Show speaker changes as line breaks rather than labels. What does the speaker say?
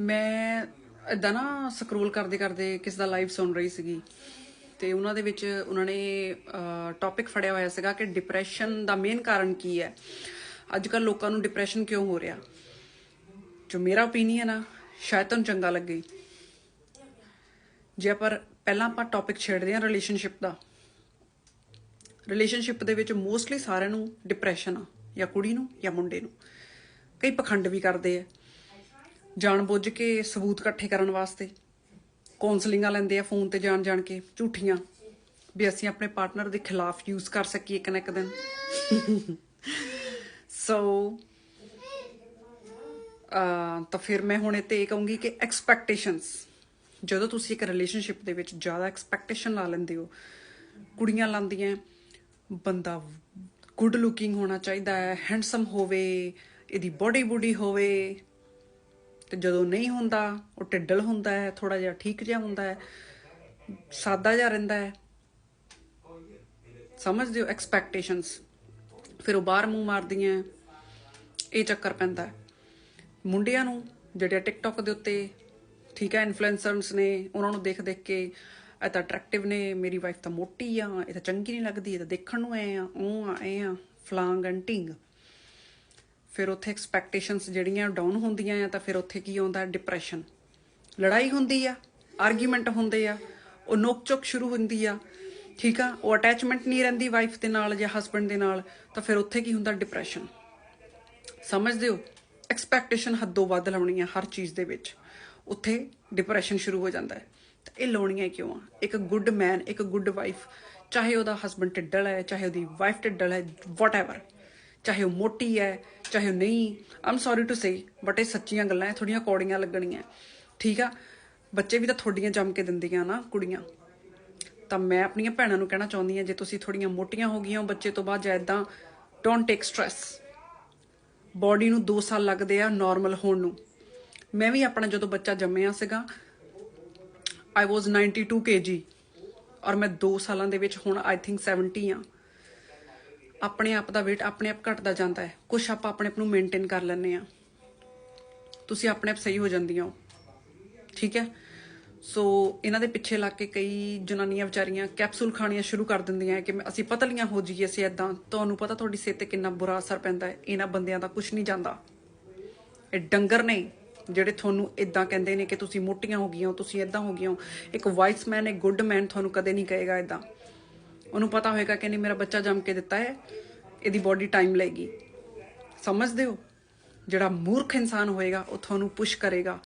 ਮੈਂ ਇਦਾਂ ਨਾ ਸਕਰੋਲ ਕਰਦੇ ਕਰਦੇ ਕਿਸ ਦਾ ਲਾਈਵ ਸੁਣ ਰਹੀ ਸੀਗੀ ਤੇ ਉਹਨਾਂ ਦੇ ਵਿੱਚ ਉਹਨਾਂ ਨੇ ਟੌਪਿਕ ਫੜਿਆ ਹੋਇਆ ਸੀਗਾ ਕਿ ਡਿਪਰੈਸ਼ਨ ਦਾ ਮੇਨ ਕਾਰਨ ਕੀ ਹੈ। ਅੱਜ ਕੱਲ ਲੋਕਾਂ ਨੂੰ ਡਿਪਰੈਸ਼ਨ ਕਿਉਂ ਹੋ ਰਿਹਾ? ਜੋ ਮੇਰਾ ਓਪੀਨੀਅਨ ਆ ਸ਼ਾਇਦ ਤੁਹਾਨੂੰ ਚੰਗਾ ਲੱਗੇ। ਜੇ ਪਰ ਪਹਿਲਾਂ ਆਪਾਂ ਟੌਪਿਕ ਛੇੜਦੇ ਹਾਂ ਰਿਲੇਸ਼ਨਸ਼ਿਪ ਦਾ ਰਿਲੇਸ਼ਨਸ਼ਿਪ ਦੇ ਵਿੱਚ ਮੋਸਟਲੀ ਸਾਰਿਆਂ ਨੂੰ ਡਿਪਰੈਸ਼ਨ ਆ, ਜਾਂ ਕੁੜੀ ਨੂੰ ਜਾਂ ਮੁੰਡੇ ਨੂੰ। ਕਈ ਪਖੰਡ ਵੀ ਕਰਦੇ ਆ। ਜਾਣਬੁੱਝ ਕੇ ਸਬੂਤ ਇਕੱਠੇ ਕਰਨ ਵਾਸਤੇ ਕਾਉਂਸਲਿੰਗਾਂ ਲੈਂਦੇ ਆ ਫੋਨ ਤੇ ਜਾਣ ਜਾਣ ਕੇ ਝੂਠੀਆਂ ਵੀ ਅਸੀਂ ਆਪਣੇ ਪਾਰਟਨਰ ਦੇ ਖਿਲਾਫ ਯੂਜ਼ ਕਰ ਸਕੀਏ ਇੱਕ ਨਾ ਇੱਕ ਦਿਨ। ਸੋ ਤਾਂ ਫਿਰ ਮੈਂ ਹੁਣ ਇੱਥੇ ਇਹ ਕਹੂੰਗੀ ਕਿ ਐਕਸਪੈਕਟੇਸ਼ਨਸ ਜਦੋਂ ਤੁਸੀਂ ਇੱਕ ਰਿਲੇਸ਼ਨਸ਼ਿਪ ਦੇ ਵਿੱਚ ਜ਼ਿਆਦਾ ਐਕਸਪੈਕਟੇਸ਼ਨ ਲਾ ਲੈਂਦੇ ਹੋ, ਕੁੜੀਆਂ ਲਾਉਂਦੀਆਂ ਬੰਦਾ ਗੁੱਡ ਲੁਕਿੰਗ ਹੋਣਾ ਚਾਹੀਦਾ ਹੈ ਹੈਂਡਸਮ ਹੋਵੇ, ਇਹਦੀ ਬੋਡੀ ਬੁੱਡੀ ਹੋਵੇ ਤੇ ਜਦੋਂ ਨਹੀਂ ਹੁੰਦਾ, ਉਹ ਟਿੱਡਲ ਹੁੰਦਾ ਹੈ ਥੋੜਾ ਜਿਹਾ ਠੀਕ ਜਿਹਾ ਹੁੰਦਾ ਹੈ, ਸਾਦਾ ਜਿਹਾ ਰਹਿੰਦਾ ਹੈ। ਸਮਝਦੇ ਹੋ ਐਕਸਪੈਕਟੇਸ਼ਨਸ ਫਿਰ ਉਹ ਬਾਹਰ ਮੂੰਹ ਮਾਰਦੀਆਂ ਇਹ ਚੱਕਰ ਪੈਂਦਾ ਮੁੰਡਿਆਂ ਨੂੰ ਜਿਹੜੇ ਟਿਕਟੌਕ ਦੇ ਉੱਤੇ ਠੀਕ ਹੈ ਇਨਫਲੂਐਂਸਰਸ ਨੇ, ਉਹਨਾਂ ਨੂੰ ਦੇਖ ਦੇਖ ਕੇ ਇਹ ਤਾਂ ਅਟਰੈਕਟਿਵ ਨੇ, ਮੇਰੀ ਵਾਈਫ ਤਾਂ ਮੋਟੀ ਆ, ਇਹ ਤਾਂ ਚੰਗੀ ਨਹੀਂ ਲੱਗਦੀ, ਇਹ ਤਾਂ ਦੇਖਣ ਨੂੰ ਐ ਆ, ਉਹ ਆ ਐ ਆ, ਫਲਾਂਗ ਐਂਡ ਟਿੰਗ ਫਿਰ ਉੱਥੇ ਐਕਸਪੈਕਟੇਸ਼ਨਸ ਜਿਹੜੀਆਂ ਡਾਊਨ ਹੁੰਦੀਆਂ ਆ, ਤਾਂ ਫਿਰ ਉੱਥੇ ਕੀ ਆਉਂਦਾ? ਡਿਪਰੈਸ਼ਨ ਲੜਾਈ ਹੁੰਦੀ ਆ ਆਰਗੂਮੈਂਟ ਹੁੰਦੇ ਆ, ਉਹ ਨੋਕ ਚੋਕ ਸ਼ੁਰੂ ਹੁੰਦੀ ਆ, ਠੀਕ ਆ? ਉਹ ਅਟੈਚਮੈਂਟ ਨਹੀਂ ਰਹਿੰਦੀ ਵਾਈਫ ਦੇ ਨਾਲ ਜਾਂ ਹਸਬੰਡ ਦੇ ਨਾਲ, ਤਾਂ ਫਿਰ ਉੱਥੇ ਕੀ ਹੁੰਦਾ? ਡਿਪਰੈਸ਼ਨ ਸਮਝਦੇ ਹੋ ਐਕਸਪੈਕਟੇਸ਼ਨ ਹੱਦੋਂ ਵੱਧ ਲਾਉਣੀ ਆ ਹਰ ਚੀਜ਼ ਦੇ ਵਿੱਚ। ਉੱਥੇ ਡਿਪਰੈਸ਼ਨ ਸ਼ੁਰੂ ਹੋ ਜਾਂਦਾ ਹੈ। ਤਾਂ ਇਹ ਲਾਉਣੀਆਂ ਕਿਉਂ ਆ? ਇੱਕ ਗੁੱਡ ਮੈਨ ਇੱਕ ਗੁੱਡ ਵਾਈਫ ਚਾਹੇ ਉਹਦਾ ਹਸਬੰਡ ਟਿੱਡਲ ਹੈ, ਚਾਹੇ ਉਹਦੀ ਵਾਈਫ ਟਿੱਡਲ ਹੈ ਵਾਟਐਵਰ ਚਾਹੇ ਉਹ ਮੋਟੀ ਹੈ, ਚਾਹੇ ਉਹ ਨਹੀਂ। I'm sorry to say but ਇਹ ਸੱਚੀਆਂ ਗੱਲਾਂ ਐ ਥੋੜੀਆਂ ਕੌੜੀਆਂ ਲੱਗਣੀਆਂ। ਠੀਕ ਆ? ਬੱਚੇ ਵੀ ਤਾਂ ਥੋੜੀਆਂ ਜੰਮ ਕੇ ਦਿੰਦੀਆਂ ਨਾ, ਕੁੜੀਆਂ। ਤਾਂ ਮੈਂ ਆਪਣੀਆਂ ਭੈਣਾਂ ਨੂੰ ਕਹਿਣਾ ਚਾਹੁੰਦੀ ਹਾਂ, ਜੇ ਤੁਸੀਂ ਥੋੜੀਆਂ ਮੋਟੀਆਂ ਹੋ ਗਈਆਂ ਬੱਚੇ ਤੋਂ ਬਾਅਦ ਜਾਂ ਇਦਾਂ ਡੋਨਟ ਟੇਕ ਸਟ्रेस ਬਾਡੀ ਨੂੰ 2 ਸਾਲ ਲੱਗਦੇ ਆ ਨਾਰਮਲ ਹੋਣ ਨੂੰ। ਮੈਂ ਵੀ ਆਪਣਾ ਜਦੋਂ ਬੱਚਾ ਜੰਮਿਆ ਸੀਗਾ ਆਈ ਵਾਸ 92 kg ਔਰ ਮੈਂ 2 ਸਾਲਾਂ ਦੇ ਵਿੱਚ ਹੁਣ ਆਈ ਥਿੰਕ 70 ਆ। ਆਪਣੇ ਆਪ ਦਾ weight ਆਪਣੇ ਆਪ ਘਟਦਾ ਜਾਂਦਾ ਹੈ। ਕੁਝ ਆਪਾਂ ਆਪਣੇ ਆਪ ਨੂੰ ਮੇਨਟੇਨ ਕਰ ਲੈਂਦੇ ਆ ਤੁਸੀਂ ਆਪਣੇ ਆਪ ਸਹੀ ਹੋ ਜਾਂਦੀਆਂ ਹੋ। ਠੀਕ ਹੈ? ਸੋ ਇਹਨਾਂ ਦੇ ਪਿੱਛੇ ਲੱਗ ਕੇ ਕਈ ਜਨਾਨੀਆਂ ਵਿਚਾਰੀਆਂ ਕੈਪਸੂਲ ਖਾਣੀਆਂ ਸ਼ੁਰੂ ਕਰ ਦਿੰਦੀਆਂ ਕਿ ਅਸੀਂ ਪਤਲੀਆਂ ਹੋ ਜਾਈਏ ਅਸੀਂ ਇਦਾਂ ਤੁਹਾਨੂੰ ਪਤਾ ਤੁਹਾਡੀ ਸਿਹਤ ਤੇ ਕਿੰਨਾ ਬੁਰਾ ਅਸਰ ਪੈਂਦਾ ਹੈ। ਇਹਨਾਂ ਬੰਦਿਆਂ ਦਾ ਕੁਝ ਨਹੀਂ ਜਾਂਦਾ। ਇਹ ਡੰਗਰ ਨੇ ਜਿਹੜੇ ਤੁਹਾਨੂੰ ਇਦਾਂ ਕਹਿੰਦੇ ਨੇ ਕਿ ਤੁਸੀਂ ਮੋਟੀਆਂ ਹੋ ਗਈਆਂ ਹੋ, ਤੁਸੀਂ ਇਦਾਂ ਹੋ ਗਈਆਂ ਹੋ। ਇੱਕ ਵਾਈਸਮੈਨ ਇੱਕ ਗੁੱਡ ਮੈਨ ਤੁਹਾਨੂੰ ਕਦੇ ਨਹੀਂ ਕਹੇਗਾ ਇਦਾਂ ਉਹਨੂੰ ਪਤਾ ਹੋਏਗਾ ਕਿ ਨਹੀਂ ਮੇਰਾ ਬੱਚਾ ਜੰਮ ਕੇ ਦਿੱਤਾ ਹੈ, ਇਹਦੀ ਬਾਡੀ ਟਾਈਮ ਲਏਗੀ। ਸਮਝਦੇ ਹੋ? ਜਿਹੜਾ ਮੂਰਖ ਇਨਸਾਨ ਹੋਏਗਾ, ਉਹ ਤੁਹਾਨੂੰ ਪੁਸ਼ ਕਰੇਗਾ।